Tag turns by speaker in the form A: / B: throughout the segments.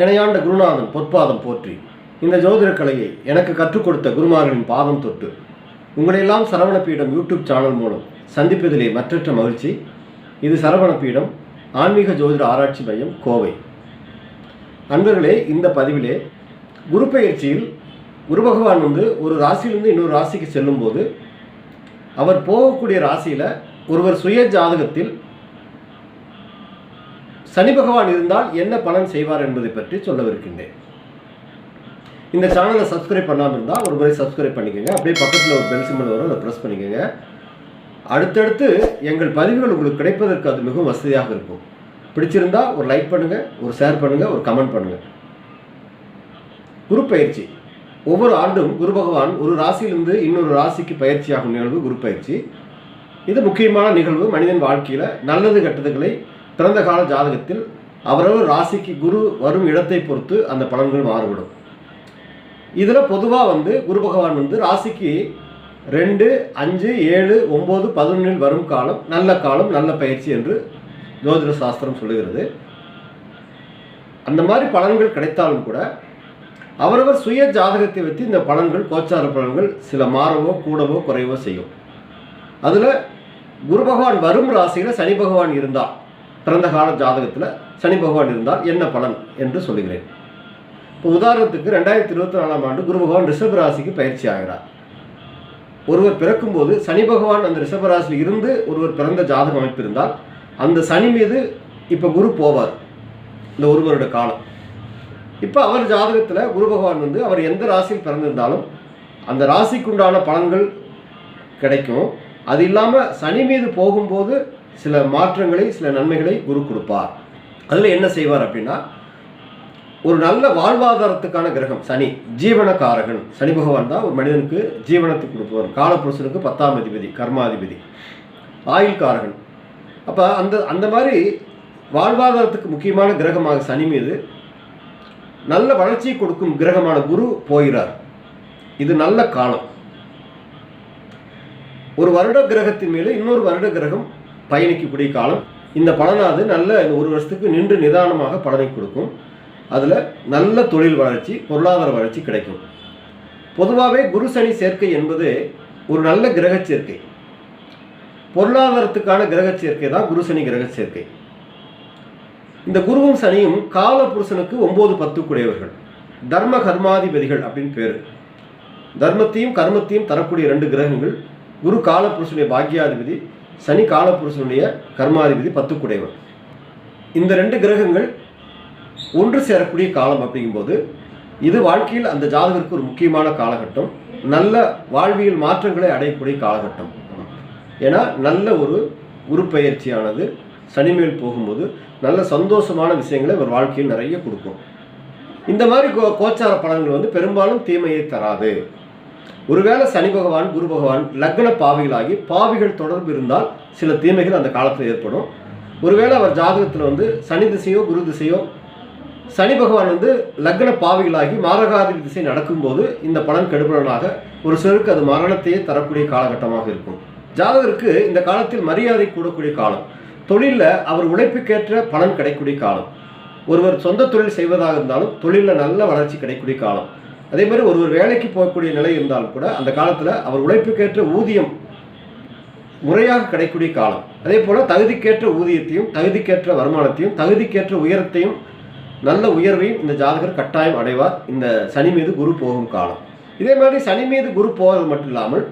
A: இணையாண்ட குருநாதன் பொற்பாதம் போற்றி. இந்த ஜோதிட கலையை எனக்கு கற்றுக் கொடுத்த குருமார்களின் பாதம் தொட்டு உங்களையெல்லாம் சரவணபீடம் யூடியூப் சேனல் மூலம் சந்திப்பதிலே மற்றற்ற மகிழ்ச்சி. இது சரவணபீடம் ஆன்மீக ஜோதிட ஆராய்ச்சி மையம் கோவை. அன்பர்களே இந்த பதிவிலே குரு பயிற்சியில் குரு பகவான் வந்து ஒரு ராசியிலிருந்து இன்னொரு ராசிக்கு செல்லும்போது அவர் போகக்கூடிய ராசியில் ஒருவர் சுய ஜாதகத்தில் சனி பகவான் இருந்தால் என்ன பலன் செய்வார் என்பதை பற்றி சொல்லவிருக்கின்றேன். இந்த சேனலை சப்ஸ்கிரைப் பண்ணாமல் இருந்தால் ஒரு முறை சப்ஸ்கிரைப் பண்ணிக்கோங்க. அப்படியே பக்கத்தில் ஒரு பெல் சிம்பிள் வரும் அதை ப்ரெஸ் பண்ணிக்கோங்க. அடுத்தடுத்து எங்கள் பதிவுகள் உங்களுக்கு கிடைப்பதற்கு அது மிகவும் வசதியாக இருக்கும். பிடிச்சிருந்தா ஒரு லைக் பண்ணுங்கள் ஒரு ஷேர் பண்ணுங்கள் ஒரு கமெண்ட் பண்ணுங்கள் குரு பயிற்சி. ஒவ்வொரு ஆண்டும் குரு பகவான் ஒரு ராசியிலிருந்து இன்னொரு ராசிக்கு பயிற்சியாகும் நிகழ்வு குரு பயிற்சி. இது முக்கியமான நிகழ்வு மனிதன் வாழ்க்கையில் நல்லது கெட்டதுகளை பிறந்த கால ஜாதகத்தில் அவரவர் ராசிக்கு குரு வரும் இடத்தை பொறுத்து அந்த பலன்கள் மாறுபடும். இதில் பொதுவாக வந்து குரு பகவான் வந்து ராசிக்கு ரெண்டு அஞ்சு ஏழு ஒம்பது பதினொன்றில் வரும் காலம் நல்ல காலம் நல்ல பயிற்சி என்று ஜோதிட சாஸ்திரம் சொல்லுகிறது. அந்த மாதிரி பலன்கள் கிடைத்தாலும் கூட அவரவர் சுய ஜாதகத்தை வைத்து இந்த பலன்கள் கோச்சார பலன்கள் சில மாறவோ கூடவோ குறைவோ செய்யும். அதில் குரு பகவான் வரும் ராசியில் சனி பகவான் இருந்தால் பிறந்த கால ஜாதகத்தில் சனி பகவான் இருந்தால் என்ன பலன் என்று சொல்லுகிறேன். இப்போ உதாரணத்துக்கு ரெண்டாயிரத்தி இருபத்தி நாலாம் ஆண்டு குரு பகவான் ரிஷப ராசிக்கு பயிற்சி ஆகிறார். ஒருவர் பிறக்கும்போது சனி பகவான் அந்த ரிஷப ராசியில் இருந்து ஒருவர் பிறந்த ஜாதகம் அமைப்பிருந்தால் அந்த சனி மீது இப்போ குரு போவார். இந்த ஒரு வருட காலம். இப்போ அவர் ஜாதகத்தில் குரு பகவான் வந்து அவர் எந்த ராசியில் பிறந்திருந்தாலும் அந்த ராசிக்குண்டான பலன்கள் கிடைக்கும். அது இல்லாமல் சனி மீது போகும்போது சில மாற்றங்களை சில நன்மைகளை குரு கொடுப்பார். அதில் என்ன செய்வார் அப்படின்னா ஒரு நல்ல வாழ்வாதாரத்துக்கான கிரகம் சனி ஜீவனக்காரகன். சனி பகவான் தான் ஒரு மனிதனுக்கு ஜீவனத்தை கொடுப்பவர். காலப்புருஷனுக்கு பத்தாம் அதிபதி கர்மாதிபதி ஆயுள் காரகன் அப்போ அந்த அந்த மாதிரி வாழ்வாதாரத்துக்கு முக்கியமான கிரகமாக சனி மீது நல்ல வளர்ச்சியை கொடுக்கும் கிரகமான குரு போகிறார் இது நல்ல காலம். ஒரு வருட கிரகத்தின் மேலே இன்னொரு வருட கிரகம் பயணிக்கக்கூடிய காலம். இந்த பலனாவது நல்ல ஒரு வருஷத்துக்கு நின்று நிதானமாக பலனை கொடுக்கும். அதில் நல்ல தொழில் வளர்ச்சி பொருளாதார வளர்ச்சி கிடைக்கும். பொதுவாகவே குரு சனி சேர்க்கை என்பது ஒரு நல்ல கிரக சேர்க்கை. பொருளாதாரத்துக்கான கிரக சேர்க்கை தான் குரு சனி கிரக சேர்க்கை. இந்த குருவும் சனியும் கால புருஷனுக்கு ஒம்பது பத்து குடையவர்கள் தர்ம கர்மாதிபதிகள் அப்படின்னு பேர். தர்மத்தையும் கர்மத்தையும் தரக்கூடிய ரெண்டு கிரகங்கள் குரு காலபுருஷனுடைய பாக்கியாதிபதி சனி காலபுருஷனுடைய கர்மாதிபதி பத்து குடையவர் இந்த ரெண்டு கிரகங்கள் ஒன்று சேரக்கூடிய காலம் அப்படிங்கும்போது இது வாழ்க்கையில் அந்த ஜாதகருக்கு ஒரு முக்கியமான காலகட்டம். நல்ல வாழ்வியல் மாற்றங்களை அடையக்கூடிய காலகட்டம். ஏன்னா நல்ல ஒரு உருப்பெயர்ச்சியானது சனிமேல் போகும்போது நல்ல சந்தோஷமான விஷயங்களை ஒரு வாழ்க்கையில் நிறைய கொடுக்கும். இந்த மாதிரி கோ கோச்சார பலன்கள் வந்து பெரும்பாலும் தீமையை தராது. ஒருவேளை சனி பகவான் குரு பகவான் லக்ன பாவிகளாகி பாவிகள் தொடர்பு இருந்தால் சில தீமைகள் அந்த காலத்தில் ஏற்படும். ஒருவேளை அவர் ஜாதகத்தில் வந்து சனி திசையோ குரு திசையோ சனி பகவான் வந்து லக்ன பாவிகளாகி மாரகாதி திசை நடக்கும்போது இந்த பலன் கெடுபலனாக ஒரு சிலருக்கு அது மரணத்தையே தரக்கூடிய காலகட்டமாக இருக்கும். ஜாதகருக்கு இந்த காலத்தில் மரியாதை கூடக்கூடிய காலம். தொழிலில் அவர் உழைப்புக்கேற்ற பலன் கிடைக்கக்கூடிய காலம். ஒருவர் சொந்த தொழில் செய்வதாக இருந்தாலும் தொழிலில் நல்ல வளர்ச்சி கிடைக்கக்கூடிய காலம். அதே மாதிரி ஒரு வேலைக்கு போகக்கூடிய நிலை இருந்தாலும் கூட அந்த காலத்தில் அவர் உழைப்புக்கேற்ற ஊதியம் முறையாக கிடைக்கக்கூடிய காலம். அதே போல் தகுதிக்கேற்ற ஊதியத்தையும் தகுதிக்கேற்ற வருமானத்தையும் தகுதிக்கேற்ற உயரத்தையும் நல்ல உயர்வையும் இந்த ஜாதகர் கட்டாயம் அடைவார். இந்த சனி மீது குரு போகும் காலம். இதே மாதிரி சனி மீது குரு போவது மட்டும் இல்லாமல்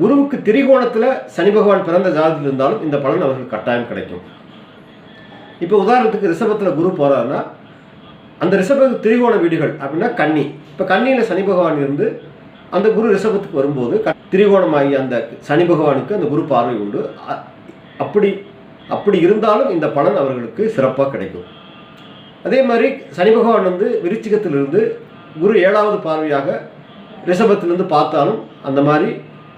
A: குருவுக்கு திரிகோணத்தில் சனி பகவான் பிறந்த ஜாதகத்தில் இருந்தாலும் இந்த பலன் அவர்கள் கட்டாயம் கிடைக்கும். இப்போ உதாரணத்துக்கு ரிஷபத்தில் குரு போகிறாருன்னா அந்த ரிஷபத்துக்கு திரிகோண வீடுகள் அப்படின்னா கன்னி. இப்போ கன்னியில் சனி பகவான் இருந்து அந்த குரு ரிஷபத்துக்கு வரும்போது க- திரிகோணமாகி அந்த சனி பகவானுக்கு அந்த குரு பார்வை உண்டு. அ- அப்படி அப்படி இருந்தாலும் இந்த பலன் அவர்களுக்கு சிறப்பாக கிடைக்கும். அதே மாதிரி சனி பகவான் வந்து விருச்சிகத்திலிருந்து குரு ஏழாவது பார்வையாக ரிஷபத்திலிருந்து பார்த்தாலும் அந்த மாதிரி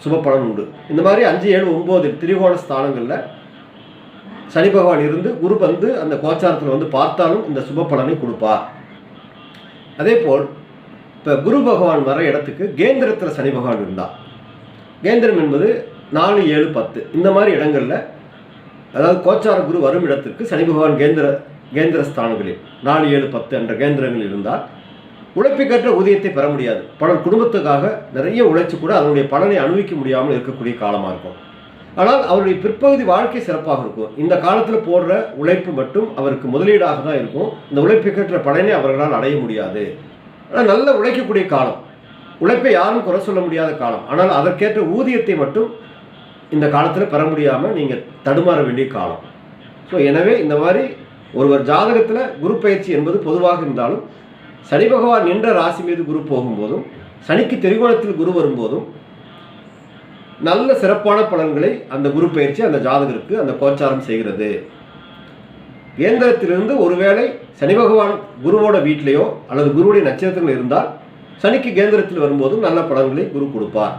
A: சுப பலன் உண்டு. இந்த மாதிரி அஞ்சு ஏழு ஒம்பது திரிகோண ஸ்தானங்களில் சனி பகவான் இருந்து குரு வந்து அந்த கோச்சாரத்தில் வந்து பார்த்தாலும் இந்த சுப பலனை கொடுப்பார் அதே போல் இப்போ குரு பகவான் வர இடத்துக்கு கேந்திரத்தில் சனி பகவான் இருந்தார் கேந்திரம் என்பது நாலு ஏழு பத்து. இந்த மாதிரி இடங்களில் அதாவது கோச்சார குரு வரும் இடத்திற்கு சனி பகவான் கேந்திர கேந்திர ஸ்தானங்களில் நாலு ஏழு பத்து என்ற கேந்திரங்கள் இருந்தால் உழைப்பிக்கற்ற ஊதியத்தை பெற முடியாது. பலர் குடும்பத்துக்காக நிறைய உழைச்சி கூட அதனுடைய பலனை அனுபவிக்க முடியாமல் இருக்கக்கூடிய காலமாக இருக்கும். ஆனால் அவருடைய பிற்பகுதி வாழ்க்கை சிறப்பாக இருக்கும். இந்த காலத்தில் போடுற உழைப்பு மட்டும் அவருக்கு முதலீடாக தான் இருக்கும். இந்த உழைப்புக்கேற்ற பலனை அவர்களால் அடைய முடியாது. ஆனால் நல்ல உழைக்கக்கூடிய காலம். உழைப்பை யாரும் குறை சொல்ல முடியாத காலம். ஆனால் அதற்கேற்ற ஊதியத்தை மட்டும் இந்த காலத்தில் பெற முடியாமல் நீங்கள் தடுமாற வேண்டிய காலம். ஸோ எனவே இந்த மாதிரி ஒருவர் ஜாதகத்தில் குரு பயிற்சி என்பது பொதுவாக இருந்தாலும் சனி பகவான் நின்ற ராசி மீது குரு போகும்போதும் சனிக்கு திரிகோணத்தில் குரு வரும்போதும் நல்ல சிறப்பான பலன்களை அந்த குரு பயிற்சி அந்த ஜாதகருக்கு அந்த கோச்சாரம் செய்கிறது. கேந்திரத்திலிருந்து ஒருவேளை சனி பகவான் குருவோட வீட்டிலேயோ அல்லது குருவுடைய நட்சத்திரங்கள் இருந்தால் சனிக்கு கேந்திரத்தில் வரும்போதும் நல்ல பலன்களை குரு கொடுப்பார்.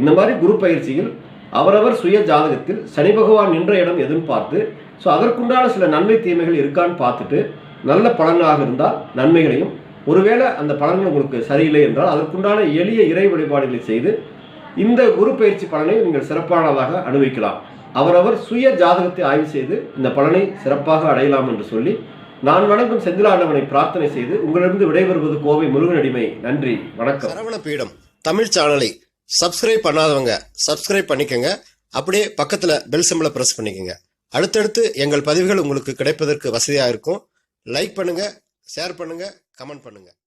A: இந்த மாதிரி குரு பயிற்சியில் அவரவர் சுய ஜாதகத்தில் சனி பகவான் நின்ற இடம் எதுன்னு பார்த்து ஸோ அதற்குண்டான சில நன்மை தீமைகள் இருக்கான்னு பார்த்துட்டு நல்ல பலனாக இருந்தால் நன்மைகளையும் ஒருவேளை அந்த பலன்கள் உங்களுக்கு சரியில்லை என்றால் அதற்குண்டான எளிய இறை வழிபாடுகளை செய்து இந்த குரு பயிற்சி பலனை நீங்கள் சிறப்பானதாக அனுபவிக்கலாம். அவரவர் சுய ஜாதகத்தை ஆய்வு செய்து இந்த பலனை சிறப்பாக அடையலாம் என்று சொல்லி நான் வணங்கும் செந்திலாண்டவனை பிரார்த்தனை செய்து உங்களிடம் விடைபெறுவது கோவை முருகனடிமை நன்றி வணக்கம்.
B: சரவண பீடம் தமிழ் சேனலை சப்ஸ்கிரைப் பண்ணாதவங்க சப்ஸ்கிரைப் பண்ணிக்கங்க. அப்படியே பக்கத்தில் பெல் சிம்பலை பிரஸ் பண்ணிக்கோங்க. அடுத்தடுத்து எங்கள் பதிவுகள் உங்களுக்கு கிடைப்பதற்கு வசதியாக இருக்கும். லைக் பண்ணுங்கள் ஷேர் பண்ணுங்கள் கமெண்ட் பண்ணுங்கள்